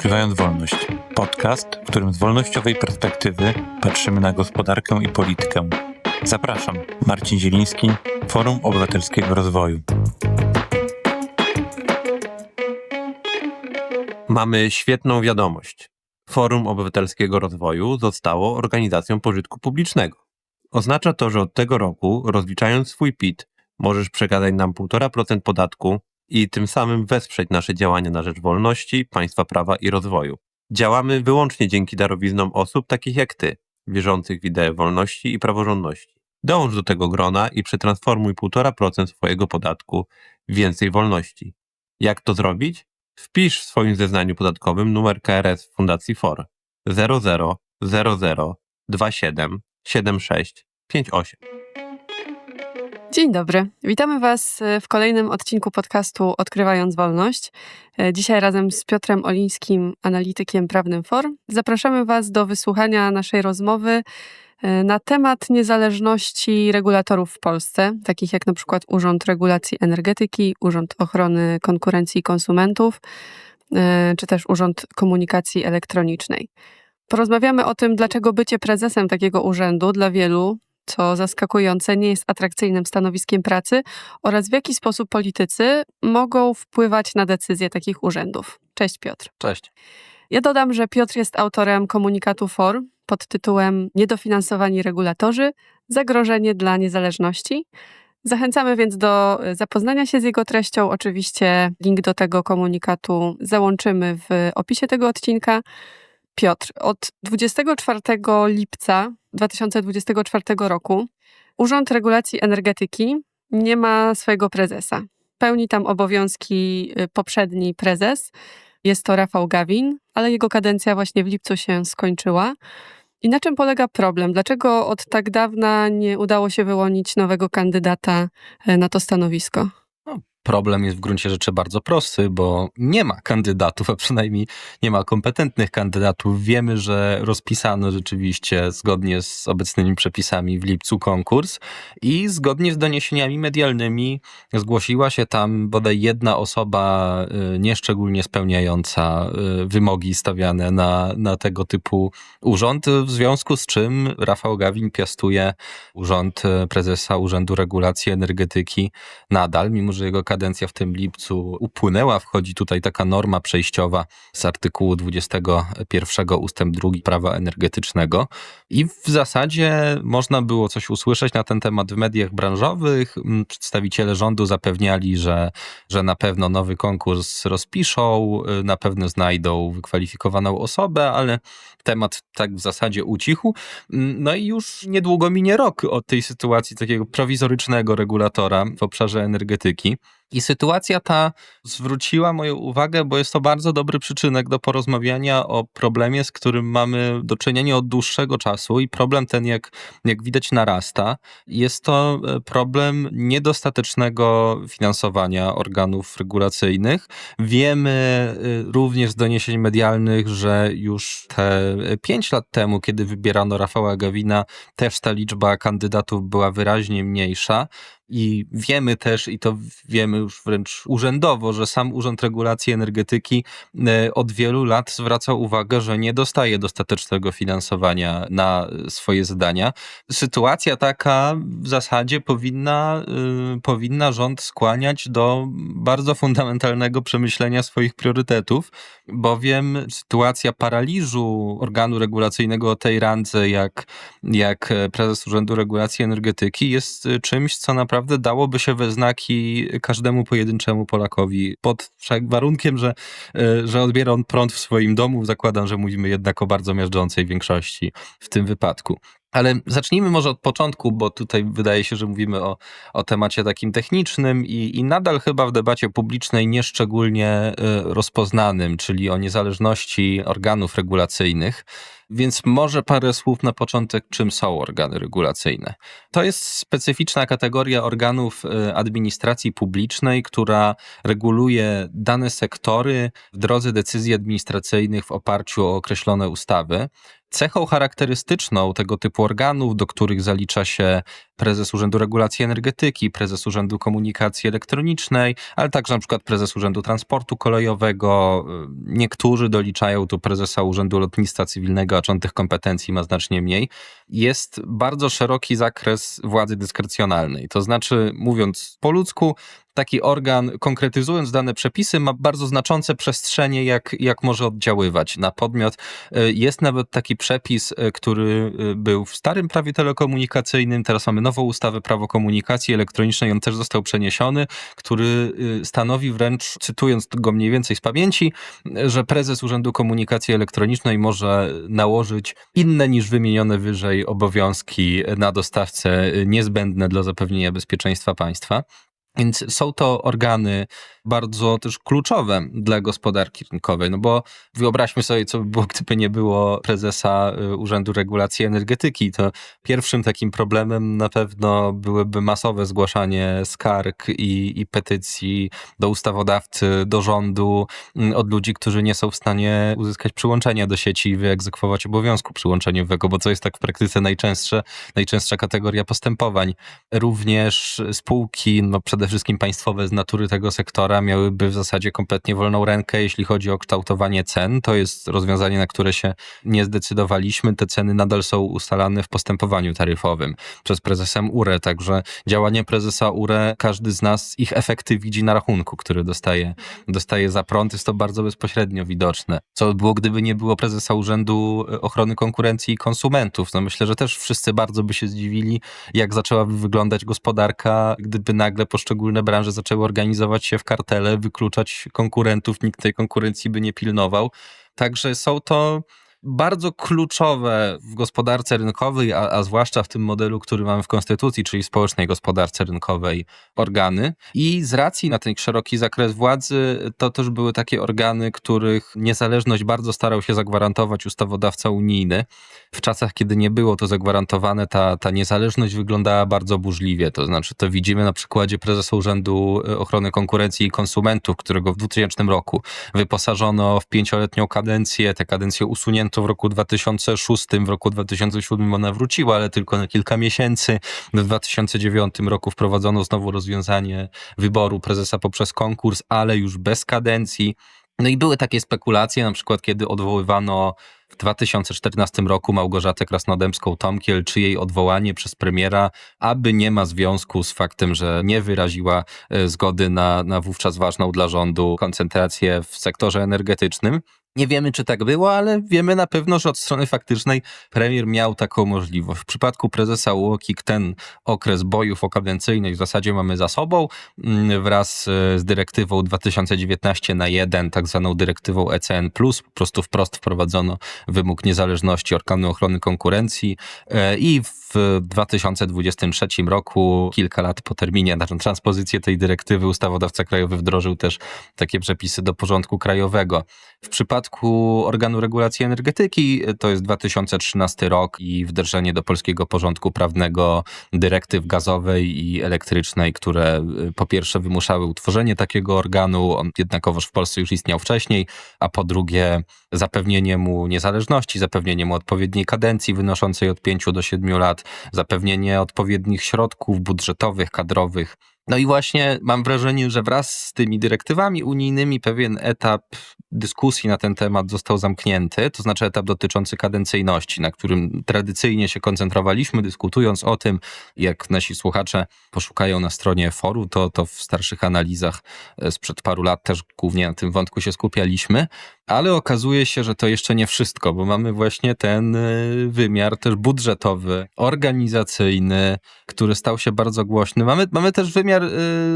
Odkrywając Wolność. Podcast, w którym z wolnościowej perspektywy patrzymy na gospodarkę i politykę. Zapraszam, Marcin Zieliński, Forum Obywatelskiego Rozwoju. Mamy świetną wiadomość. Forum Obywatelskiego Rozwoju zostało organizacją pożytku publicznego. Oznacza to, że od tego roku, rozliczając swój PIT, możesz przekazać nam 1,5% podatku i tym samym wesprzeć nasze działania na rzecz wolności, państwa prawa i rozwoju. Działamy wyłącznie dzięki darowiznom osób takich jak ty, wierzących w ideę wolności i praworządności. Dołącz do tego grona i przetransformuj 1,5% swojego podatku w więcej wolności. Jak to zrobić? Wpisz w swoim zeznaniu podatkowym numer KRS Fundacji FOR 00 00 27 76 58. Dzień dobry. Witamy Was w kolejnym odcinku podcastu Odkrywając Wolność. Dzisiaj razem z Piotrem Olińskim, analitykiem prawnym FOR, zapraszamy Was do wysłuchania naszej rozmowy na temat niezależności regulatorów w Polsce, takich jak na przykład Urząd Regulacji Energetyki, Urząd Ochrony Konkurencji i Konsumentów, czy też Urząd Komunikacji Elektronicznej. Porozmawiamy o tym, dlaczego bycie prezesem takiego urzędu dla wielu, co zaskakujące, nie jest atrakcyjnym stanowiskiem pracy oraz w jaki sposób politycy mogą wpływać na decyzje takich urzędów. Cześć Piotr. Cześć. Ja dodam, że Piotr jest autorem komunikatu FOR pod tytułem Niedofinansowani regulatorzy zagrożenie dla niezależności. Zachęcamy więc do zapoznania się z jego treścią. Oczywiście link do tego komunikatu załączymy w opisie tego odcinka. Piotr, od 24 lipca 2024 roku Urząd Regulacji Energetyki nie ma swojego prezesa. Pełni tam obowiązki poprzedni prezes. Jest to Rafał Gawin, ale jego kadencja właśnie w lipcu się skończyła. I na czym polega problem? Dlaczego od tak dawna nie udało się wyłonić nowego kandydata na to stanowisko? Problem jest w gruncie rzeczy bardzo prosty, bo nie ma kandydatów, a przynajmniej nie ma kompetentnych kandydatów. Wiemy, że rozpisano rzeczywiście zgodnie z obecnymi przepisami w lipcu konkurs i zgodnie z doniesieniami medialnymi zgłosiła się tam bodaj jedna osoba y, nieszczególnie spełniająca y, wymogi stawiane na, na tego typu urząd, w związku z czym Rafał Gawin piastuje urząd prezesa Urzędu Regulacji Energetyki nadal, mimo że jego kadencja w tym lipcu upłynęła. Wchodzi tutaj taka norma przejściowa z artykułu 21 ustęp 2 prawa energetycznego i w zasadzie można było coś usłyszeć na ten temat w mediach branżowych. Przedstawiciele rządu zapewniali, że, że na pewno nowy konkurs rozpiszą, na pewno znajdą wykwalifikowaną osobę, ale temat tak w zasadzie ucichł. No i już niedługo minie rok od tej sytuacji takiego prowizorycznego regulatora w obszarze energetyki. I sytuacja ta zwróciła moją uwagę, bo jest to bardzo dobry przyczynek do porozmawiania o problemie, z którym mamy do czynienia od dłuższego czasu i problem ten, jak, jak widać, narasta. Jest to problem niedostatecznego finansowania organów regulacyjnych. Wiemy również z doniesień medialnych, że już te pięć lat temu, kiedy wybierano Rafała Gawina, też ta liczba kandydatów była wyraźnie mniejsza. I wiemy też, i to wiemy już wręcz urzędowo, że sam Urząd Regulacji Energetyki od wielu lat zwraca uwagę, że nie dostaje dostatecznego finansowania na swoje zadania. Sytuacja taka w zasadzie powinna, y, powinna rząd skłaniać do bardzo fundamentalnego przemyślenia swoich priorytetów, bowiem sytuacja paraliżu organu regulacyjnego o tej randze, jak, jak prezes Urzędu Regulacji Energetyki, jest czymś, co naprawdę naprawdę dałoby się we znaki każdemu pojedynczemu Polakowi pod warunkiem, że, e, że odbiera on prąd w swoim domu. Zakładam, że mówimy jednak o bardzo miażdżącej większości w tym wypadku. Ale zacznijmy może od początku, bo tutaj wydaje się, że mówimy o, o temacie takim technicznym i, i nadal chyba w debacie publicznej nieszczególnie rozpoznanym, czyli o niezależności organów regulacyjnych. Więc może parę słów na początek, czym są organy regulacyjne. To jest specyficzna kategoria organów administracji publicznej, która reguluje dane sektory w drodze decyzji administracyjnych w oparciu o określone ustawy. Cechą charakterystyczną tego typu organów, do których zalicza się prezes Urzędu Regulacji Energetyki, prezes Urzędu Komunikacji Elektronicznej, ale także na przykład prezes Urzędu Transportu Kolejowego. Niektórzy doliczają tu prezesa Urzędu Lotnictwa Cywilnego, a on tych kompetencji ma znacznie mniej. Jest bardzo szeroki zakres władzy dyskrecjonalnej. To znaczy, mówiąc po ludzku, taki organ, konkretyzując dane przepisy, ma bardzo znaczące przestrzenie, jak, jak może oddziaływać na podmiot. Y, Jest nawet taki przepis, y, który y, był w starym prawie telekomunikacyjnym, teraz mamy nową ustawę prawo komunikacji elektronicznej, on też został przeniesiony, który y, stanowi wręcz, cytując go mniej więcej z pamięci, że prezes Urzędu Komunikacji Elektronicznej może nałożyć inne niż wymienione wyżej obowiązki na dostawcę y, niezbędne dla zapewnienia bezpieczeństwa państwa. Więc są to organy bardzo też kluczowe dla gospodarki rynkowej, no bo wyobraźmy sobie, co by było, gdyby nie było prezesa y, Urzędu Regulacji Energetyki, to pierwszym takim problemem na pewno byłyby masowe zgłaszanie skarg i, i petycji do ustawodawcy, do rządu mm, od ludzi, którzy nie są w stanie uzyskać przyłączenia do sieci i wyegzekwować obowiązku przyłączeniowego, bo co jest tak w praktyce najczęstsze, najczęstsza kategoria postępowań. Również spółki, no przede wszystkim państwowe z natury tego sektora, miałyby w zasadzie kompletnie wolną rękę, jeśli chodzi o kształtowanie cen. To jest rozwiązanie, na które się nie zdecydowaliśmy. Te ceny nadal są ustalane w postępowaniu taryfowym przez prezesem URE, także działanie prezesa URE, każdy z nas ich efekty widzi na rachunku, który dostaje, dostaje za prąd. Jest to bardzo bezpośrednio widoczne. Co by było, gdyby nie było prezesa Urzędu Ochrony Konkurencji i Konsumentów? No myślę, że też wszyscy bardzo by się zdziwili, jak zaczęłaby wyglądać gospodarka, gdyby nagle poszczególne branże zaczęły organizować się w kartele, wykluczać konkurentów, nikt tej konkurencji by nie pilnował. Także są to bardzo kluczowe w gospodarce rynkowej, a, a zwłaszcza w tym modelu, który mamy w Konstytucji, czyli społecznej gospodarce rynkowej, organy. I z racji na ten szeroki zakres władzy, to też były takie organy, których niezależność bardzo starał się zagwarantować ustawodawca unijny. W czasach, kiedy nie było to zagwarantowane, ta, ta niezależność wyglądała bardzo burzliwie. To znaczy, to widzimy na przykładzie prezesa Urzędu Ochrony Konkurencji i Konsumentów, którego w 2000 roku wyposażono w pięcioletnią kadencję. Tę kadencję usunięto w roku 2006, w roku 2007 ona wróciła, ale tylko na kilka miesięcy. W 2009 roku wprowadzono znowu rozwiązanie wyboru prezesa poprzez konkurs, ale już bez kadencji. No i były takie spekulacje, na przykład kiedy odwoływano w 2014 roku Małgorzatę Krasnodębską-Tomkiel, czy jej odwołanie przez premiera, aby nie ma związku z faktem, że nie wyraziła e, zgody na, na wówczas ważną dla rządu koncentrację w sektorze energetycznym. Nie wiemy, czy tak było, ale wiemy na pewno, że od strony faktycznej premier miał taką możliwość. W przypadku prezesa UOKiK ten okres bojów o kadencyjność w zasadzie mamy za sobą mm, wraz e, z dyrektywą 2019 na 1, tak zwaną dyrektywą ECN+, po prostu wprost wprowadzono wymóg niezależności organu ochrony konkurencji e, i w 2023 roku, kilka lat po terminie na transpozycję tej dyrektywy, ustawodawca krajowy wdrożył też takie przepisy do porządku krajowego. W przypadku organu regulacji energetyki to jest 2013 rok i wdrożenie do polskiego porządku prawnego dyrektyw gazowej i elektrycznej, które y, po pierwsze wymuszały utworzenie takiego organu, on jednakowoż w Polsce już istniał wcześniej, a po drugie zapewnienie mu niezależności, zapewnienie mu odpowiedniej kadencji wynoszącej od 5 do 7 lat, zapewnienie odpowiednich środków budżetowych, kadrowych. No i właśnie mam wrażenie, że wraz z tymi dyrektywami unijnymi pewien etap dyskusji na ten temat został zamknięty, to znaczy etap dotyczący kadencyjności, na którym tradycyjnie się koncentrowaliśmy, dyskutując o tym, jak nasi słuchacze poszukają na stronie foru, to, to w starszych analizach e, sprzed paru lat też głównie na tym wątku się skupialiśmy, ale okazuje się, że to jeszcze nie wszystko, bo mamy właśnie ten e, wymiar też budżetowy, organizacyjny, który stał się bardzo głośny. Mamy, mamy też wymiar y,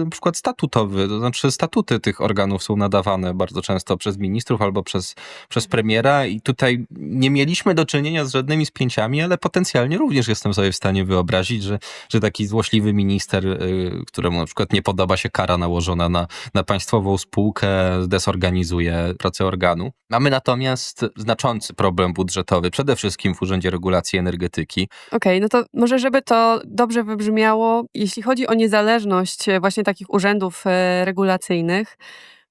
na przykład statutowy, to znaczy statuty tych organów są nadawane bardzo często przez ministrów albo przez, przez premiera i tutaj nie mieliśmy do czynienia z żadnymi spięciami, ale potencjalnie również jestem sobie w stanie wyobrazić, że, że taki złośliwy minister, y, któremu na przykład nie podoba się kara nałożona na, na państwową spółkę, zdezorganizuje pracę organu. Mamy natomiast znaczący problem budżetowy, przede wszystkim w Urzędzie Regulacji Energetyki. Okej, no to może żeby to dobrze wybrzmiało, jeśli chodzi o niezależność e, właśnie takich urzędów e, regulacyjnych,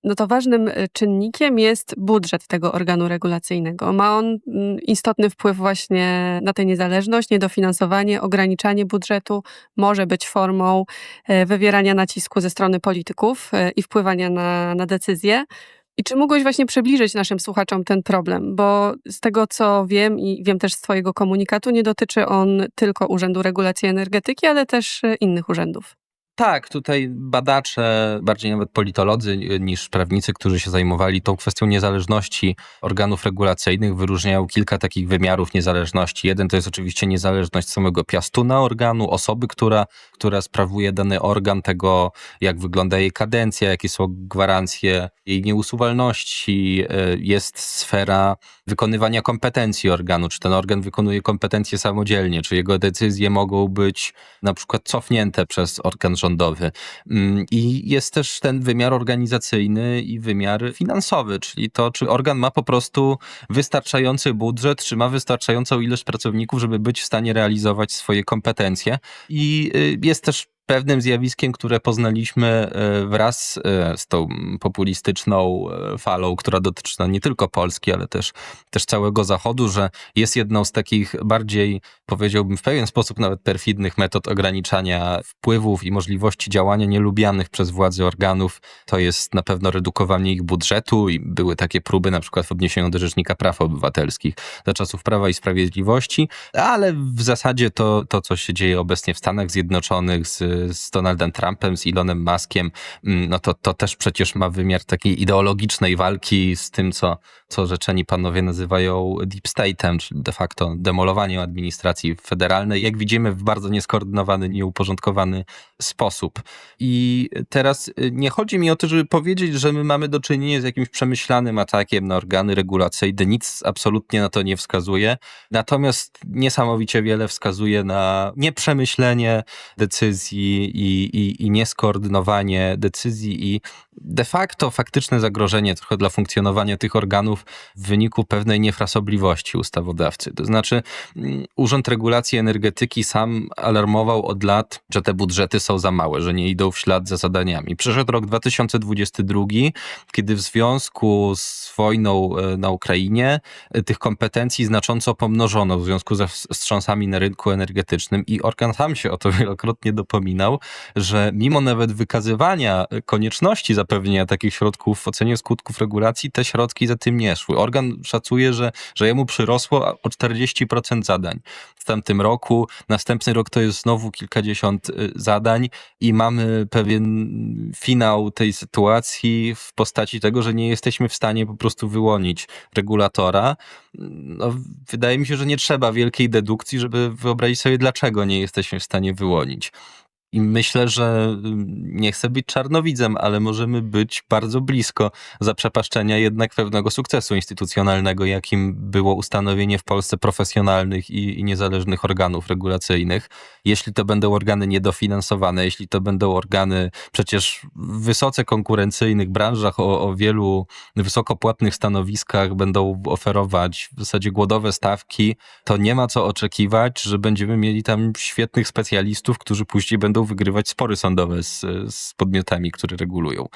no to ważnym y, czynnikiem jest budżet tego organu regulacyjnego. Ma on mm, istotny wpływ właśnie na tę niezależność, niedofinansowanie, ograniczanie budżetu może być formą e, wywierania nacisku ze strony polityków e, i wpływania na, na decyzje. I czy mógłbyś właśnie przybliżyć naszym słuchaczom ten problem? Bo z tego, co wiem i wiem też z Twojego komunikatu, nie dotyczy on tylko Urzędu Regulacji Energetyki, ale też e, innych urzędów. Tak, tutaj badacze, bardziej nawet politolodzy y, niż prawnicy, którzy się zajmowali tą kwestią niezależności organów regulacyjnych, wyróżniają kilka takich wymiarów niezależności. Jeden to jest oczywiście niezależność samego piastuna organu, osoby, która, która sprawuje dany organ, tego jak wygląda jej kadencja, jakie są gwarancje jej nieusuwalności. Y, Jest sfera wykonywania kompetencji organu, czy ten organ wykonuje kompetencje samodzielnie, czy jego decyzje mogą być na przykład cofnięte przez organ rządowy. Mm, I jest też ten wymiar organizacyjny i wymiar finansowy, czyli to, czy organ ma po prostu wystarczający budżet, czy ma wystarczającą ilość pracowników, żeby być w stanie realizować swoje kompetencje. I y, jest też pewnym zjawiskiem, które poznaliśmy y, wraz y, z tą populistyczną y, falą, która dotyczy no, nie tylko Polski, ale też, też całego Zachodu, że jest jedną z takich bardziej, powiedziałbym, w pewien sposób nawet perfidnych metod ograniczania wpływów i możliwości działania nielubianych przez władze organów. To jest na pewno redukowanie ich budżetu i były takie próby na przykład w odniesieniu do Rzecznika Praw Obywatelskich za czasów Prawa i Sprawiedliwości, ale w zasadzie to, to co się dzieje obecnie w Stanach Zjednoczonych z, z Donaldem Trumpem, z Elonem Muskiem, mm, no to, to też przecież ma wymiar takiej ideologicznej walki z tym, co, co rzeczeni panowie nazywają deep state'em, czyli de facto demolowaniem administracji federalnej, jak widzimy w bardzo nieskoordynowany, nieuporządkowany sposób. I teraz y, nie chodzi mi o to, żeby powiedzieć, że my mamy do czynienia z jakimś przemyślanym atakiem na organy regulacyjne. Nic absolutnie na to nie wskazuje. Natomiast niesamowicie wiele wskazuje na nieprzemyślenie decyzji i, i, i nieskoordynowanie decyzji i de facto faktyczne zagrożenie trochę dla funkcjonowania tych organów w wyniku pewnej niefrasobliwości ustawodawcy. To znaczy, mm, Urząd Regulacji Energetyki sam alarmował od lat, że te budżety są za małe, że nie idą w ślad za zadaniami. Przyszedł rok 2022, kiedy w związku z wojną e, na Ukrainie e, tych kompetencji znacząco pomnożono w związku ze wstrząsami na rynku energetycznym i organ sam się o to wielokrotnie dopominał, że mimo nawet wykazywania e, konieczności zapewnienia takich środków w ocenie skutków regulacji, te środki za tym nie szły. Organ szacuje, że, że jemu przyrosło o 40% zadań w tamtym roku. Następny rok to jest znowu kilkadziesiąt y, zadań i mamy pewien finał tej sytuacji w postaci tego, że nie jesteśmy w stanie po prostu wyłonić regulatora. No, wydaje mi się, że nie trzeba wielkiej dedukcji, żeby wyobrazić sobie, dlaczego nie jesteśmy w stanie wyłonić. I myślę, że nie chcę być czarnowidzem, ale możemy być bardzo blisko zaprzepaszczenia jednak pewnego sukcesu instytucjonalnego, jakim było ustanowienie w Polsce profesjonalnych i, i niezależnych organów regulacyjnych. Jeśli to będą organy niedofinansowane, jeśli to będą organy przecież w wysoce konkurencyjnych branżach o, o wielu wysokopłatnych stanowiskach będą oferować w zasadzie głodowe stawki, to nie ma co oczekiwać, że będziemy mieli tam świetnych specjalistów, którzy później będą wygrywać spory sądowe z, z podmiotami, które regulują.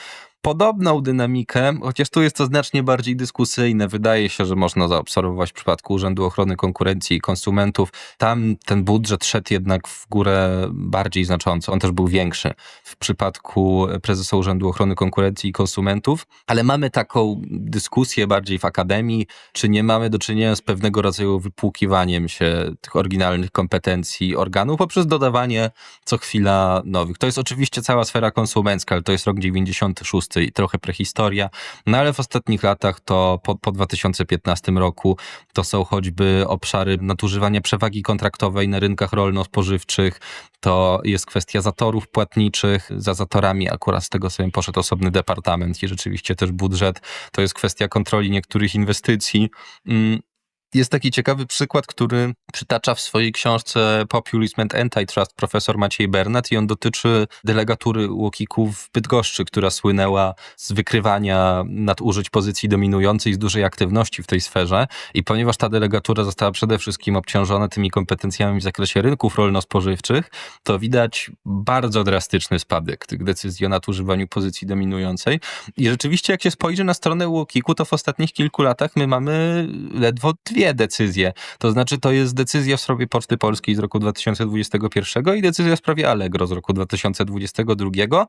Podobną dynamikę, chociaż tu jest to znacznie bardziej dyskusyjne, wydaje się, że można zaobserwować w przypadku Urzędu Ochrony Konkurencji i Konsumentów. Tam ten budżet szedł jednak w górę bardziej znacząco, on też był większy w przypadku prezesa Urzędu Ochrony Konkurencji i Konsumentów, ale mamy taką dyskusję bardziej w akademii, czy nie mamy do czynienia z pewnego rodzaju wypłukiwaniem się tych oryginalnych kompetencji organów poprzez dodawanie co chwila nowych. To jest oczywiście cała sfera konsumencka, ale to jest rok 96 i trochę prehistoria, no ale w ostatnich latach to po, po 2015 roku to są choćby obszary nadużywania przewagi kontraktowej na rynkach rolno-spożywczych, to jest kwestia zatorów płatniczych, za zatorami akurat z tego sobie poszedł osobny departament i rzeczywiście też budżet, to jest kwestia kontroli niektórych inwestycji. Jest taki ciekawy przykład, który przytacza w swojej książce Populism and Antitrust profesor Maciej Bernat i on dotyczy delegatury UOKiK-u w Bydgoszczy, która słynęła z wykrywania nadużyć pozycji dominującej, z dużej aktywności w tej sferze. I ponieważ ta delegatura została przede wszystkim obciążona tymi kompetencjami w zakresie rynków rolno-spożywczych, to widać bardzo drastyczny spadek tych decyzji o nadużywaniu pozycji dominującej. I rzeczywiście jak się spojrzy na stronę UOKiK-u, to w ostatnich kilku latach my mamy ledwo dwie decyzje. To znaczy to jest decyzja w sprawie Poczty Polskiej z roku 2021 i decyzja w sprawie Allegro z roku 2022.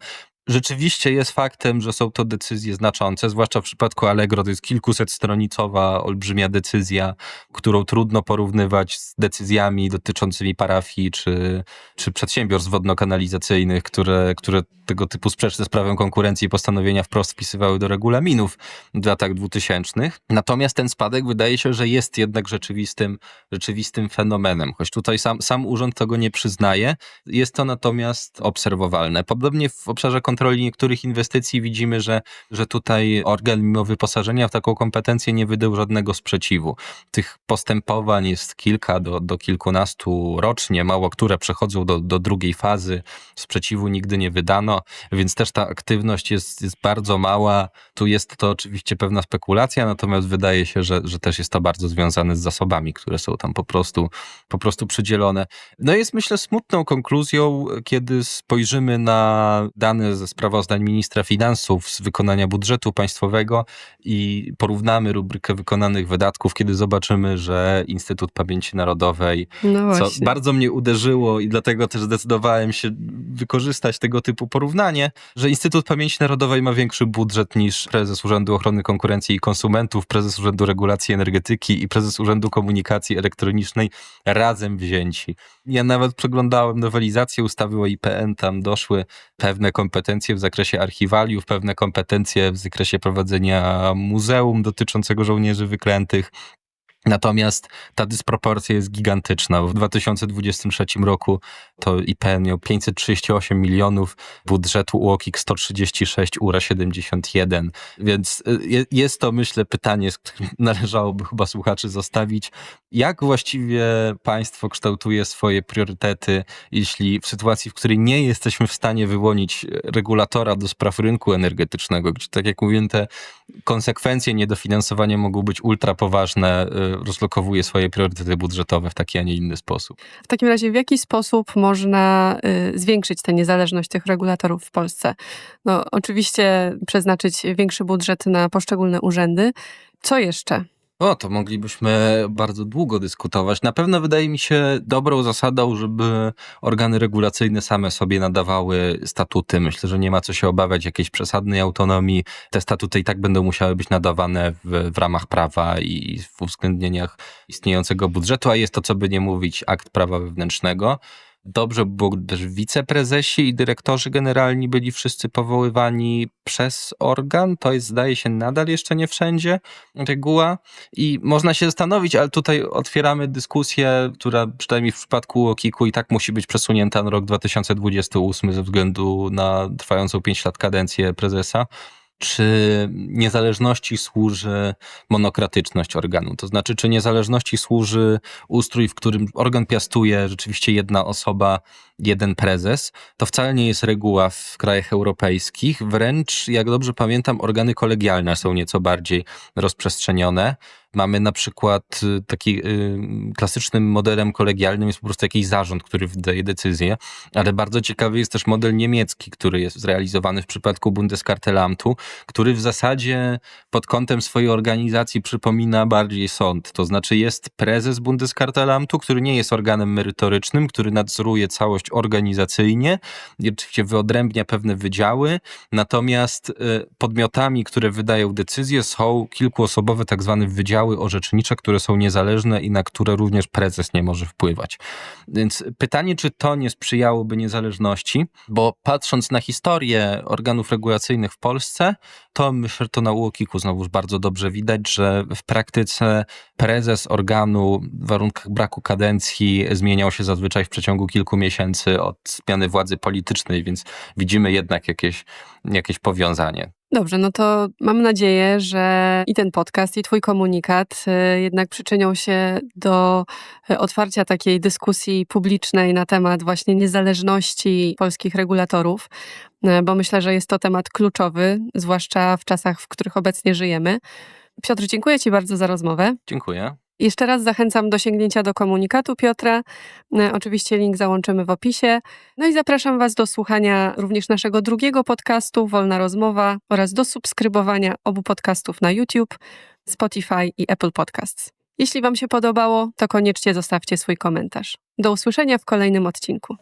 Rzeczywiście jest faktem, że są to decyzje znaczące, zwłaszcza w przypadku Allegro to jest kilkusetstronicowa, olbrzymia decyzja, którą trudno porównywać z decyzjami dotyczącymi parafii czy, czy przedsiębiorstw wodno-kanalizacyjnych, które, które tego typu sprzeczne z prawem konkurencji postanowienia wprost wpisywały do regulaminów w latach dwutysięcznych. Natomiast ten spadek wydaje się, że jest jednak rzeczywistym, rzeczywistym fenomenem, choć tutaj sam, sam urząd tego nie przyznaje. Jest to natomiast obserwowalne. Podobnie w obszarze kontroli niektórych inwestycji widzimy, że, że tutaj organ mimo wyposażenia w taką kompetencję nie wydał żadnego sprzeciwu. Tych postępowań jest kilka do, do kilkunastu rocznie, mało które przechodzą do, do drugiej fazy. Sprzeciwu nigdy nie wydano, więc też ta aktywność jest, jest bardzo mała. Tu jest to oczywiście pewna spekulacja, natomiast wydaje się, że, że też jest to bardzo związane z zasobami, które są tam po prostu, po prostu przydzielone. No jest myślę smutną konkluzją, kiedy spojrzymy na dane ze sprawozdań ministra finansów z wykonania budżetu państwowego i porównamy rubrykę wykonanych wydatków, kiedy zobaczymy, że Instytut Pamięci Narodowej No co bardzo mnie uderzyło i dlatego też zdecydowałem się wykorzystać tego typu porównanie, że Instytut Pamięci Narodowej ma większy budżet niż prezes Urzędu Ochrony Konkurencji i Konsumentów, prezes Urzędu Regulacji Energetyki i prezes Urzędu Komunikacji Elektronicznej razem wzięci. Ja nawet przeglądałem nowelizację ustawy o IPN, tam doszły pewne kompetencje w zakresie archiwaliów, pewne kompetencje w zakresie prowadzenia muzeum dotyczącego żołnierzy wyklętych. Natomiast ta dysproporcja jest gigantyczna. W 2023 roku to IPN miał 538 milionów, budżetu UOKiK 136, URA 71. Więc y, je- jest to, myślę, pytanie, z którym należałoby chyba słuchaczy zostawić. Jak właściwie państwo kształtuje swoje priorytety, jeśli w sytuacji, w której nie jesteśmy w stanie wyłonić regulatora do spraw rynku energetycznego, gdzie, tak jak mówiłem, te konsekwencje niedofinansowania mogą być ultra poważne, y, rozlokowuje swoje priorytety budżetowe w taki, a nie inny sposób. W takim razie w jaki sposób można y, zwiększyć tę niezależność tych regulatorów w Polsce? No, oczywiście przeznaczyć większy budżet na poszczególne urzędy. Co jeszcze? O, to moglibyśmy bardzo długo dyskutować. Na pewno wydaje mi się dobrą zasadą, żeby organy regulacyjne same sobie nadawały statuty. Myślę, że nie ma co się obawiać jakiejś przesadnej autonomii. Te statuty i tak będą musiały być nadawane w, w ramach prawa i w uwzględnieniach istniejącego budżetu, a jest to, co by nie mówić, akt prawa wewnętrznego. Dobrze by było, gdyby też wiceprezesi i dyrektorzy generalni byli wszyscy powoływani przez organ. To jest, zdaje się, nadal jeszcze nie wszędzie reguła. I można się zastanowić, ale tutaj otwieramy dyskusję, która przynajmniej w przypadku UOKiK-u i tak musi być przesunięta na rok 2028 ze względu na trwającą 5 lat kadencję prezesa. Czy niezależności służy monokratyczność organu? To znaczy, czy niezależności służy ustrój, w którym organ piastuje rzeczywiście jedna osoba, jeden prezes? To wcale nie jest reguła w krajach europejskich. Wręcz, jak dobrze pamiętam, organy kolegialne są nieco bardziej rozprzestrzenione. Mamy na przykład y, taki y, klasycznym modelem kolegialnym jest po prostu jakiś zarząd, który wydaje decyzję, ale bardzo ciekawy jest też model niemiecki, który jest zrealizowany w przypadku Bundeskartelamtu, który w zasadzie pod kątem swojej organizacji przypomina bardziej sąd. To znaczy jest prezes Bundeskartelamtu, który nie jest organem merytorycznym, który nadzoruje całość organizacyjnie oczywiście wyodrębnia pewne wydziały, natomiast y, podmiotami, które wydają decyzje są kilkuosobowe tak zwane wydziały orzecznicze, które są niezależne i na które również prezes nie może wpływać. Więc pytanie, czy to nie sprzyjałoby niezależności, bo patrząc na historię organów regulacyjnych w Polsce, to myślę, to na UOKiK-u znowuż bardzo dobrze widać, że w praktyce prezes organu w warunkach braku kadencji zmieniał się zazwyczaj w przeciągu kilku miesięcy od zmiany władzy politycznej, więc widzimy jednak jakieś, jakieś powiązanie. Dobrze, no to mam nadzieję, że i ten podcast, i Twój komunikat y, jednak przyczynią się do y, otwarcia takiej dyskusji publicznej na temat właśnie niezależności polskich regulatorów, y, bo myślę, że jest to temat kluczowy, zwłaszcza w czasach, w których obecnie żyjemy. Piotr, dziękuję Ci bardzo za rozmowę. Dziękuję. Jeszcze raz zachęcam do sięgnięcia do komunikatu Piotra. E, Oczywiście link załączymy w opisie. No i zapraszam Was do słuchania również naszego drugiego podcastu Wolna Rozmowa oraz do subskrybowania obu podcastów na YouTube, Spotify i Apple Podcasts. Jeśli Wam się podobało, to koniecznie zostawcie swój komentarz. Do usłyszenia w kolejnym odcinku.